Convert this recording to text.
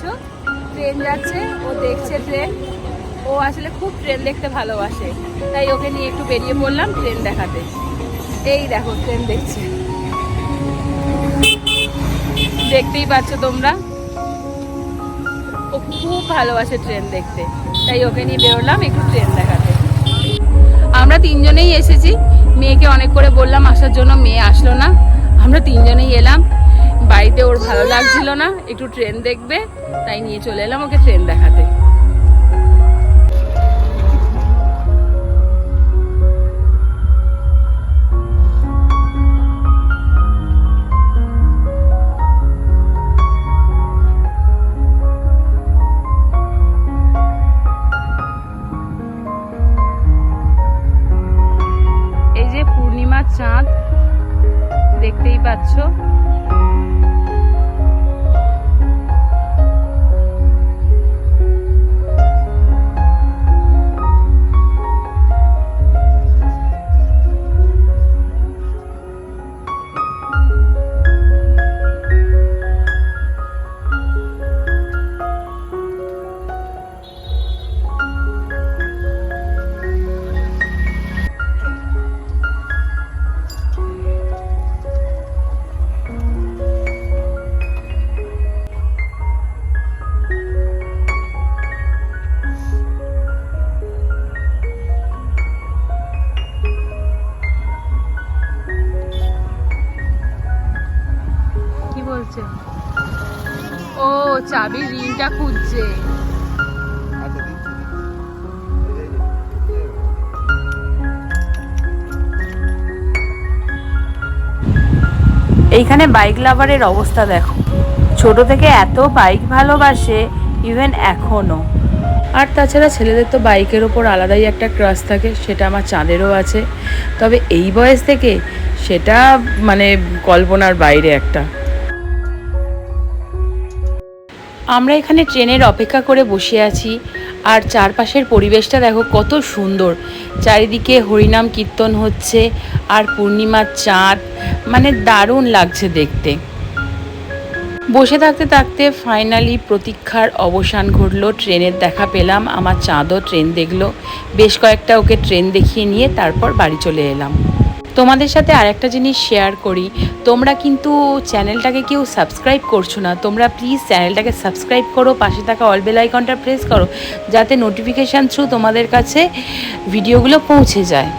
পাচ্ছ ট্রেন যাচ্ছে, ও দেখছে ট্রেন। ও আসলে খুব ট্রেন দেখতে ভালোবাসে। তাই ওকে নিয়ে একটু বেরিয়ে পড়লাম ট্রেন দেখাতে। এই দেখো, ট্রেন দেখছি। দেখতেই পাচ্ছ তোমরা? ও খুব ভালোবাসে ট্রেন দেখতে। তাই ওকে নিয়ে বেরোলাম একটু ট্রেন দেখাতে। আমরা তিনজনেই এসেছি। মেয়েকে অনেক করে বললাম, আসার জন্য মেয়ে আসলো না। আমরা তিনজনেই এলাম। বাড়িতে ওর ভালো লাগছিল না, একটু ট্রেন দেখবে, তাই নিয়ে চলে এলাম ওকে ট্রেন দেখাতে। চাঁদ, দেখতেই পাচ্ছ। you বলছে ও চাবির রিংটা খুঁজছে। আচ্ছা এইখানে বাইক লাভারের অবস্থা দেখো। ছোট থেকে এত বাইক ভালোবাসে ইভেন এখনও। আর তাছাড়া ছেলেদের তো বাইকের ওপর আলাদাই একটা ক্রাশ থাকে সেটা আমার চাঁদেরও আছে। তবে এই বয়স থেকে সেটা মানে কল্পনার বাইরে একটা। আমরা এখানে ট্রেনের অপেক্ষা করে বসে আছি, আর চারপাশের পরিবেশটা দেখো কত সুন্দর। চারিদিকে হরিনাম কীর্তন হচ্ছে, আর পূর্ণিমার চাঁদ মানে দারুণ লাগছে দেখতে। বসে থাকতে থাকতে ফাইনালি প্রতীক্ষার অবসান ঘটলো, ট্রেনের দেখা পেলাম, আমার চাঁদও ট্রেন দেখল। বেশ কয়েকটা ওকে ট্রেন দেখিয়ে নিয়ে তারপর বাড়ি চলে এলাম। তোমাদের সাথে আর একটা জিনিস শেয়ার করি। তোমরা কিন্তু চ্যানেলটাকে কেউ সাবস্ক্রাইব করছ না, তোমরা প্লিজ চ্যানেলটাকে সাবস্ক্রাইব করো, পাশে থাকা অল বেল আইকনটা প্রেস করো, যাতে নোটিফিকেশান থ্রু তোমাদের কাছে ভিডিওগুলো পৌঁছে যায়।